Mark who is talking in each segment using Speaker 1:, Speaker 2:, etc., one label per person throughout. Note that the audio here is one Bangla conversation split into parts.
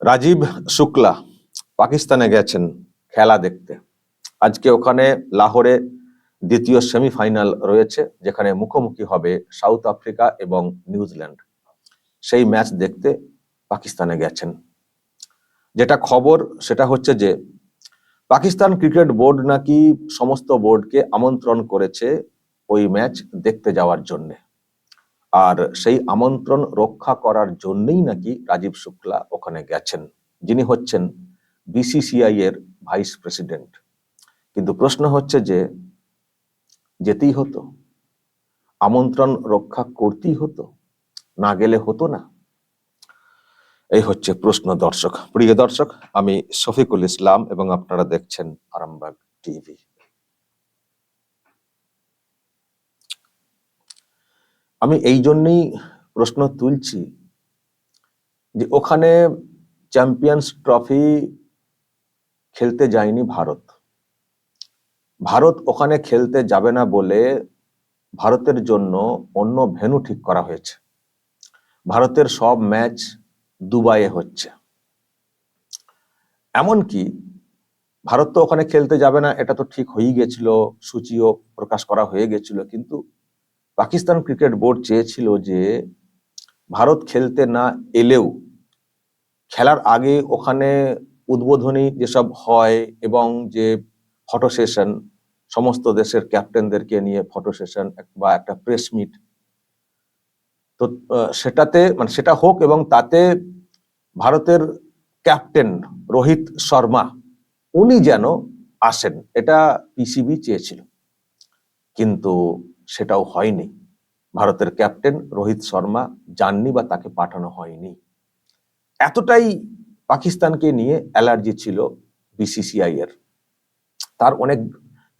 Speaker 1: রাজীব শুক্লা পাকিস্তানে গেছেন খেলা দেখতে। আজকে ওখানে লাহোরে দ্বিতীয় সেমিফাইনাল রয়েছে, যেখানে মুখোমুখি হবে সাউথ আফ্রিকা এবং নিউজিল্যান্ড। সেই ম্যাচ দেখতে পাকিস্তানে গেছেন। যেটা খবর, সেটা হচ্ছে যে পাকিস্তান ক্রিকেট বোর্ড নাকি সমস্ত বোর্ডকে আমন্ত্রণ করেছে ওই ম্যাচ দেখতে যাওয়ার জন্য। আর সেই আমন্ত্রণ রক্ষা করার জন্যই নাকি রাজীব শুক্লা ওখানে গেছেন। যিনি হচ্ছেন বিসিসিআই এর ভাইস প্রেসিডেন্ট। কিন্তু প্রশ্ন হচ্ছে যে, যেতেই হতো? আমন্ত্রণ রক্ষা করতেই হতো? না গেলে হতো না? এই হচ্ছে প্রশ্ন দর্শক। প্রিয় দর্শক, আমি শফিকুল ইসলাম এবং আপনারা দেখছেন আরামবাগ টিভি। আমি এই জন্যই প্রশ্ন তুলছি যে ওখানে চ্যাম্পিয়ন্স ট্রফি খেলতে যায়নি ভারত। ভারত ওখানে খেলতে যাবে না বলে ভারতের জন্য অন্য ভেন্যু ঠিক করা হয়েছে। ভারতের সব ম্যাচ দুবাইয়ে হচ্ছে। এমনকি ভারত তো ওখানে খেলতে যাবে না, এটা তো ঠিক হয়েই গেছিল, সূচিও প্রকাশ করা হয়ে গেছিল, কিন্তু পাকিস্তান ক্রিকেট বোর্ড চেয়েছিল যে ভারত খেলতে না এলেও খেলার আগে ওখানে উদ্বোধনী যেসব হয় এবং যে ফটো সেশন সমস্ত দেশের ক্যাপ্টেনদেরকে নিয়ে ফটো সেশন বা একটা প্রেস মিট তো সেটাতে মানে সেটা হোক এবং তাতে ভারতের ক্যাপ্টেন রোহিত শর্মা, উনি যেন আসেন, এটা পিসিবি চেয়েছিল। কিন্তু সেটাও হয়নি। ভারতের ক্যাপ্টেন রোহিত শর্মা যাননি বা তাকে পাঠানো হয়নি। এতটাই পাকিস্তানকে নিয়ে অ্যালার্জি ছিল বিসিসিআই এর। তার অনেক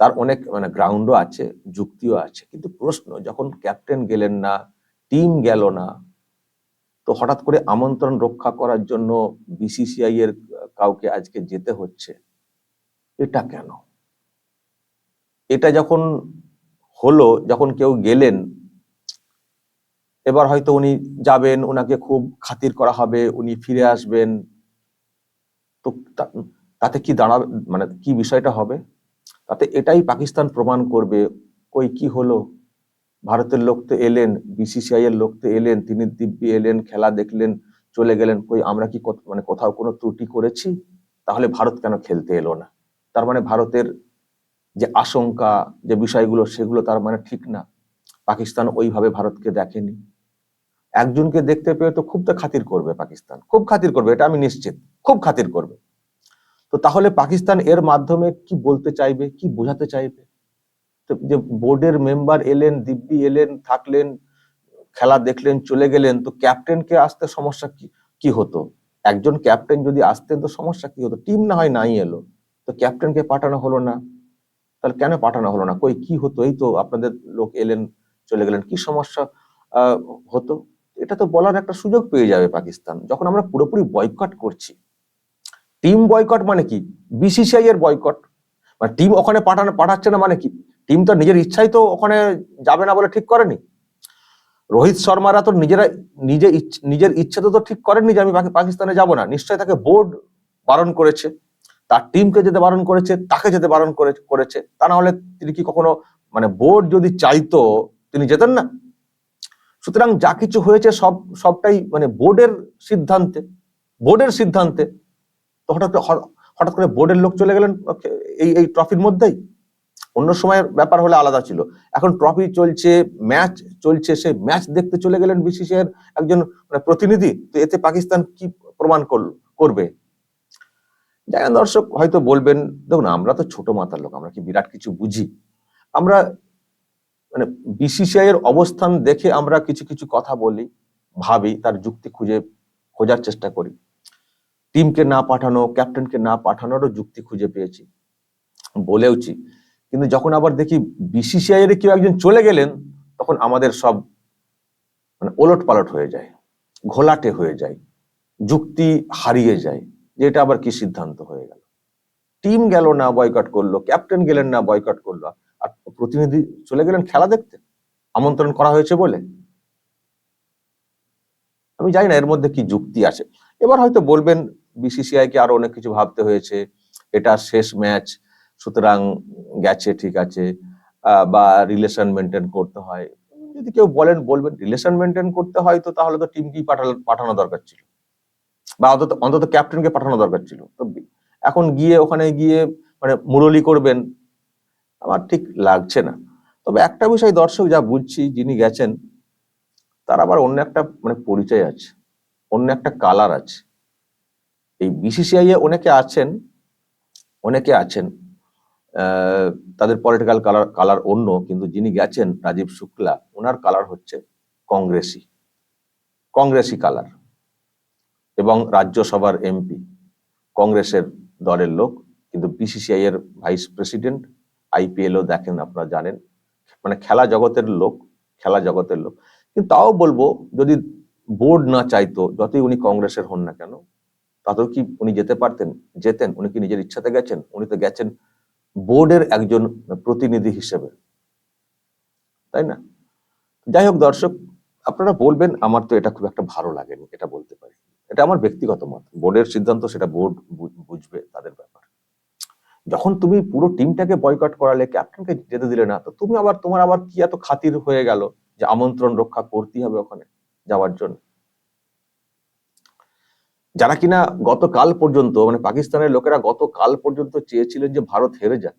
Speaker 1: তার অনেক মানে গ্রাউন্ডও আছে, যুক্তিও আছে। কিন্তু প্রশ্ন, যখন ক্যাপ্টেন গেলেন না টিম গেল না। তো হঠাৎ করে আমন্ত্রণ রক্ষা করার জন্য বিসিসিআই এর কাউকে আজকে যেতে হচ্ছে। এটা কেন? এটা যখন হলো, যখন কেউ গেলেন, এবার হয়তো উনি যাবেন ওনাকে খুব খাতির করা হবে, উনি ফিরে আসবেন। তো, তাতে কি দাঁড়াবে মানে কি বিষয়টা হবে? তাতে এটাই পাকিস্তান প্রমাণ করবে কই কি হলো। ভারতের লোক তো এলেন বিসিসিআই এর লোক তো এলেন, তিনি দিব্যি এলেন, খেলা দেখলেন, চলে গেলেন, কই আমরা কি মানে কোথাও কোনো ত্রুটি করেছি? তাহলে ভারত কেন খেলতে এলো না? তার মানে ভারতের যে আশঙ্কা, যে বিষয়গুলো, সেগুলো তার মানে ঠিক না। পাকিস্তান ওইভাবে ভারতকে দেখেনি। একজনকে দেখতে পেয়ে তো খুব তো খাতির করবে পাকিস্তান। খুব খাতির করবে, এটা আমি নিশ্চিত। খুব খাতির করবে। তো তাহলে পাকিস্তান এর মাধ্যমে কি বলতে চাইবে, কি বোঝাতে চাইবে? যে বোর্ডের মেম্বার এলেন, দিব্যি এলেন, থাকলেন, খেলা দেখলেন, চলে গেলেন, তো ক্যাপ্টেনকে আসতে সমস্যা কি হতো? একজন ক্যাপ্টেন যদি আসতেন তো সমস্যা কি হতো? টিম না হয় নাই এলো, তো ক্যাপ্টেনকে পাঠানো হলো না। তাহলে কেন পাঠানো হলো না? কই, কি হতো? এই তো আপনাদের লোক এলেন, চলে গেলেন, কি সমস্যা হতো? এটা তো বলার একটা সুযোগ পেয়ে যাবে পাকিস্তান। যখন আমরা পুরোপুরি বয়কট করছি টিম বয়কট মানে কি? বিসিসিআই এর বয়কট মানে টিম ওখানে পাঠানো, পাঠাচ্ছে না মানে কি? টিম তো নিজের ইচ্ছাই তো ওখানে যাবে না বলে ঠিক করেনি। রোহিত শর্মারা তো নিজেরা, নিজে নিজের ইচ্ছে তো ঠিক করেননি যে আমি পাকি- পাকিস্তানে যাব না। নিশ্চয়ই তাকে বোর্ড বারণ করেছে, তার টিমকে যেতে বারণ করেছে, তাকে যেতে বারণ করে, করেছে। তা না হলে তিনি কি কখনো মানে বোর্ড যদি চাইতো, তিনি যেতেন না? সুতরাং যা কিছু হয়েছে সব, সবটাই মানে বোর্ডের সিদ্ধান্তে বোর্ডের সিদ্ধান্তে। তো হঠাৎ হঠাৎ করে বোর্ডের লোক চলে গেলেন, এই এই ট্রফির মধ্যেই? অন্য সময়ের ব্যাপার হলে আলাদা ছিল। এখন ট্রফি চলছে ম্যাচ চলছে, সেই ম্যাচ দেখতে চলে গেলেন বিসিসিআই এর একজন মানে প্রতিনিধি। তো এতে পাকিস্তান কি প্রমাণ করবে? যাই দর্শক, হয়তো বলবেন, দেখুন, আমরা তো ছোট মাথার লোক, আমরা কি বিরাট কিছু বুঝি? আমরা মানে বিসিসিআই এর অবস্থান দেখে আমরা কিছু কিছু কথা বলি, ভাবি, তার যুক্তি খুঁজে খোঁজার চেষ্টা করি। টিমকে না পাঠানো ক্যাপ্টেনকে না পাঠানোরও যুক্তি খুঁজে পেয়েছি। বলেওছি কিন্তু যখন আবার দেখি বিসিসিআই এর কেউ একজন চলে গেলেন, তখন আমাদের সব মানে ওলট পালট হয়ে যায়, ঘোলাটে হয়ে যায়, যুক্তি হারিয়ে যায়, যে এটা আবার কি সিদ্ধান্ত হয়ে গেল? টিম গেল না, বয়কট করল, ক্যাপ্টেন গেলেন না, বয়কট করল, আর প্রতিনিধি চলে গেলেন খেলা দেখতে, আমন্ত্রণ করা হয়েছে বলে। আমি জানি না এর মধ্যে কি যুক্তি আছে। এবার হয়তো বলবেন বিসিসিআই কে আরও অনেক কিছু ভাবতে হয়েছে, এটা শেষ ম্যাচ সুতরাং গেছে, ঠিক আছে বা রিলেশন মেনটেন করতে হয়। যদি কেউ বলেন, বলবেন রিলেশন মেনটেন করতে হয় তো তাহলে তো টিমকেই পাঠানো পাঠানো দরকার ছিল। বা অন্তত অন্তত ক্যাপ্টেনকে পাঠানো দরকার ছিল। তো এখন গিয়ে, ওখানে গিয়ে মানে মুরলি করবেন, আমার ঠিক লাগছে না। তবে একটা বিষয় দর্শক যা বুঝছি, যিনি গেছেন, তার আবার অন্য একটা মানে পরিচয় আছে, অন্য একটা কালার আছে। এই বিসিসিআই এ অনেকে আছেন অনেকে আছেন তাদের পলিটিক্যাল কালার কালার অন্য, কিন্তু যিনি গেছেন রাজীব শুক্লা ওনার কালার হচ্ছে কংগ্রেসি কংগ্রেসি কালার এবং রাজ্যসভার এমপি কংগ্রেসের দলের লোক, কিন্তু বিসিসিআই এর ভাইস প্রেসিডেন্ট আইপিএলও দেখেন আপনারা জানেন মানে খেলা জগতের লোক, খেলা জগতের লোক। কিন্তু তাও বলব, যদি বোর্ড না চাইতো, যতই উনি কংগ্রেসের হন না কেন, তাতেও কি উনি যেতে পারতেন? যেতেন? উনি কি নিজের ইচ্ছাতে গেছেন? উনি তো গেছেন বোর্ডের একজন প্রতিনিধি হিসেবে। তাই না? যাই হোক দর্শক, আপনারা বলবেন, আমার তো এটা খুব একটা ভালো লাগেনি, এটা বলতে পারি। এটা আমার ব্যক্তিগত মত। বোর্ডের সিদ্ধান্ত সেটা বোর্ড বুঝবে তাদের ব্যাপার। যখন তুমি পুরো টিমটাকে বয়কট করালে, ক্যাপ্টেনকে যেতে দিলে না, তো তুমি আবার, তোমার আবার কি এত খাতির হয়ে গেল যে আমন্ত্রণ রক্ষা করতেই হবে ওখানে যাওয়ার জন্য? যারা কিনা গতকাল পর্যন্ত মানে পাকিস্তানের লোকেরা গতকাল পর্যন্ত চেয়েছিলেন যে ভারত হেরে যাক।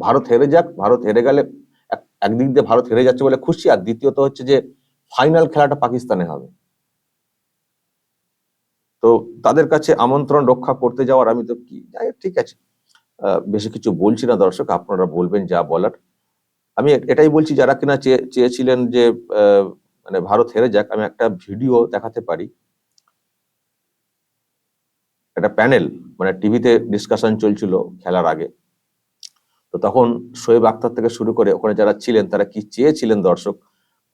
Speaker 1: ভারত হেরে যাক, ভারত হেরে গেলে একদিক দিয়ে ভারত হেরে যাচ্ছে বলে খুশি, আর দ্বিতীয়ত হচ্ছে যে ফাইনাল খেলাটা পাকিস্তানে হবে। তো তাদের কাছে আমন্ত্রণ রক্ষা করতে যাওয়ার আমি তো কি ঠিক আছে। বেশি কিছু বলছি না দর্শক, আপনারা বলবেন যা বলার। আমি এটাই বলছি, যারা কিনা চেয়ে- চেয়েছিলেন যে মানে ভারত হেরে যাক, আমি একটা ভিডিও দেখাতে পারি। একটা প্যানেল মানে টিভিতে ডিসকাশন চলছিল খেলার আগে। তো তখন শোয়েব আক্তার থেকে শুরু করে ওখানে যারা ছিলেন, তারা কি চেয়েছিলেন দর্শক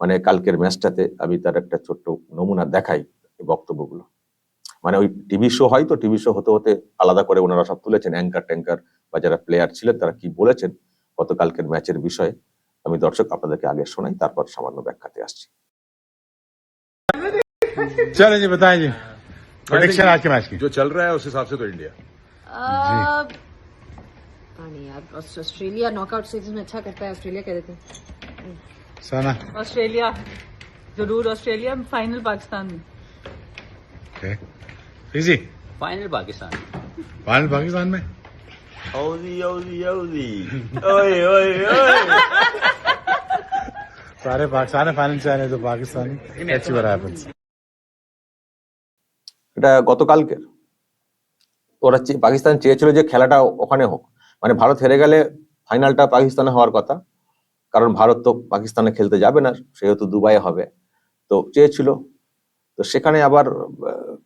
Speaker 1: মানে কালকের ম্যাচটাতে? আমি তার একটা ছোট্ট নমুনা দেখাই বক্তব্যগুলো। মানে ওই টিভি শো হয় তো টিভি শো হতে হতে আলাদা করে ওনারা সব তুলেছেন অ্যাঙ্কার ট্যাঙ্কার বা যারা প্লেয়ার ছিলেন, তারা কি বলেছেন গতকালকের ম্যাচের বিষয়ে? আমি দর্শক আপনাদেরকে আগে শোনাই, তারপর সামান্য ব্যাখ্যাতে আসছি।
Speaker 2: চলে জি प्रोडिक्शन आज के मैच की।
Speaker 3: जो चल रहा है उस हिसाब से तो इंडिया
Speaker 4: नहीं यार ऑस्ट्रेलिया नॉकआउट सीरीज़ में अच्छा करता है ऑस्ट्रेलिया कह देते हैं।
Speaker 2: सना।
Speaker 5: ऑस्ट्रेलिया ज़रूर ऑस्ट्रेलिया फाइनल पाकिस्तान में।
Speaker 2: Okay easy
Speaker 6: final Pakistan.
Speaker 2: Final Pakistan में।
Speaker 6: ओए ओए ओए।
Speaker 2: सारे पाकिस्तान फाइनल से आने तो पाकिस्तान। अच्छी बार हैपेंस
Speaker 1: এটা গতকালকের। ওরা পাকিস্তান চেয়েছিল যে খেলাটা ওখানে হোক। মানে ভারত হেরে গেলে ফাইনালটা পাকিস্তানে হওয়ার কথা। কারণ ভারত তো পাকিস্তানে খেলতে যাবে না, সেহেতু দুবাই হবে। তো চেয়েছিল। তো সেখানে আবার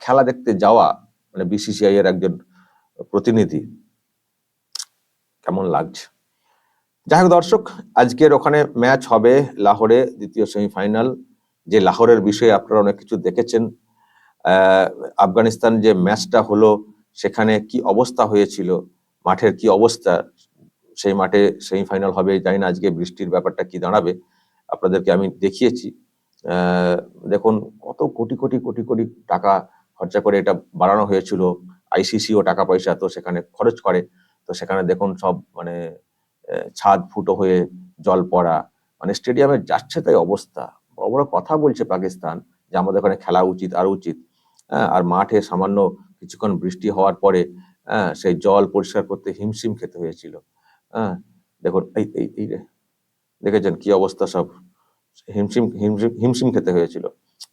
Speaker 1: খেলা দেখতে যাওয়া মানে বিসিসিআই এর একজন প্রতিনিধি। কেমন লাগছে? যাই হোক দর্শক, আজকের ওখানে ম্যাচ হবে লাহোরে দ্বিতীয় সেমিফাইনাল। যে লাহোরের বিষয়ে আপনারা অনেক কিছু দেখেছেন আফগানিস্তান যে ম্যাচটা হলো, সেখানে কি অবস্থা হয়েছিল, মাঠের কি অবস্থা, সেই মাঠে সেমিফাইনাল হবে, জানি না আজকে বৃষ্টির ব্যাপারটা কি দাঁড়াবে, আপনাদেরকে আমি দেখিয়েছি। দেখুন, কত কোটি কোটি কোটি কোটি টাকা খরচা করে এটা বাড়ানো হয়েছিল আইসিসিও টাকা পয়সা তো সেখানে খরচ করে, তো সেখানে দেখুন সব মানে ছাদ ফুটো হয়ে জল পড়া মানে স্টেডিয়ামে যাচ্ছে তাই অবস্থা। বড় বড় কথা বলছে পাকিস্তান, যে আমাদের ওখানে খেলা উচিত, আর উচিত। আর মাঠে সামান্য কিছুক্ষণ বৃষ্টি হওয়ার পরে হ্যাঁ, সেই জল পরিষ্কার করতে হিমশিম খেতে হয়েছিল। হ্যাঁ দেখুন এই এই এই দেখেছেন কি অবস্থা সব? হিমশিম হিমশিম হিমশিম খেতে হয়েছিল।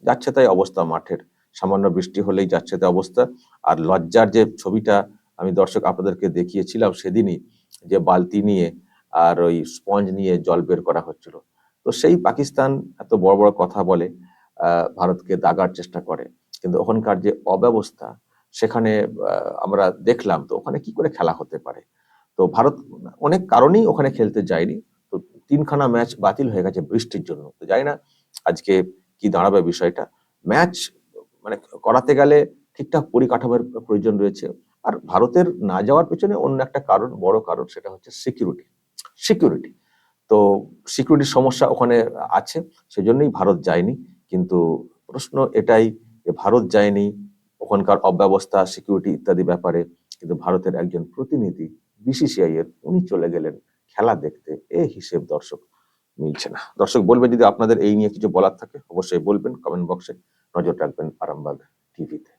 Speaker 1: যাচ্ছে তাই অবস্থা মাঠের। সামান্য বৃষ্টি হলেই যাচ্ছে তাই অবস্থা। আর লজ্জার যে ছবিটা আমি দর্শক আপনাদেরকে দেখিয়েছিলাম সেদিনই যে বালতি নিয়ে আর ওই স্পঞ্জ নিয়ে জল বের করা হচ্ছিল। তো সেই পাকিস্তান এত বড় বড় কথা বলে ভারতকে দাগার চেষ্টা করে। কিন্তু ওখানকার যে অব্যবস্থা, সেখানে আমরা দেখলাম তো ওখানে কি করে খেলা হতে পারে। তো ভারত অনেক কারণেই ওখানে খেলতে যায়নি। তো তিনখানা ম্যাচ বাতিল হয়ে গেছে বৃষ্টির জন্য। তো জানি না আজকে কি দাঁড়াবে বিষয়টা। ম্যাচ মানে করাতে গেলে ঠিকঠাক পরিকাঠামোর প্রয়োজন রয়েছে। আর ভারতের না যাওয়ার পেছনে অন্য একটা কারণ, বড় কারণ সেটা হচ্ছে সিকিউরিটি সিকিউরিটি তো সিকিউরিটির সমস্যা ওখানে আছে, সেজন্যই ভারত যায়নি। কিন্তু প্রশ্ন এটাই ভারত যায়নি, ওখানকার অব্যবস্থা সিকিউরিটি ইত্যাদি ব্যাপারে, কিন্তু ভারতের একজন প্রতিনিধি বিসিসিআই এর, উনি চলে গেলেন খেলা দেখতে। এ হিসেব দর্শক, মিলছে না। দর্শক, বলবেন যদি আপনাদের এই নিয়ে কিছু বলার থাকে, অবশ্যই বলবেন কমেন্ট বক্সে নজর রাখবেন আরামবাগ টিভিতে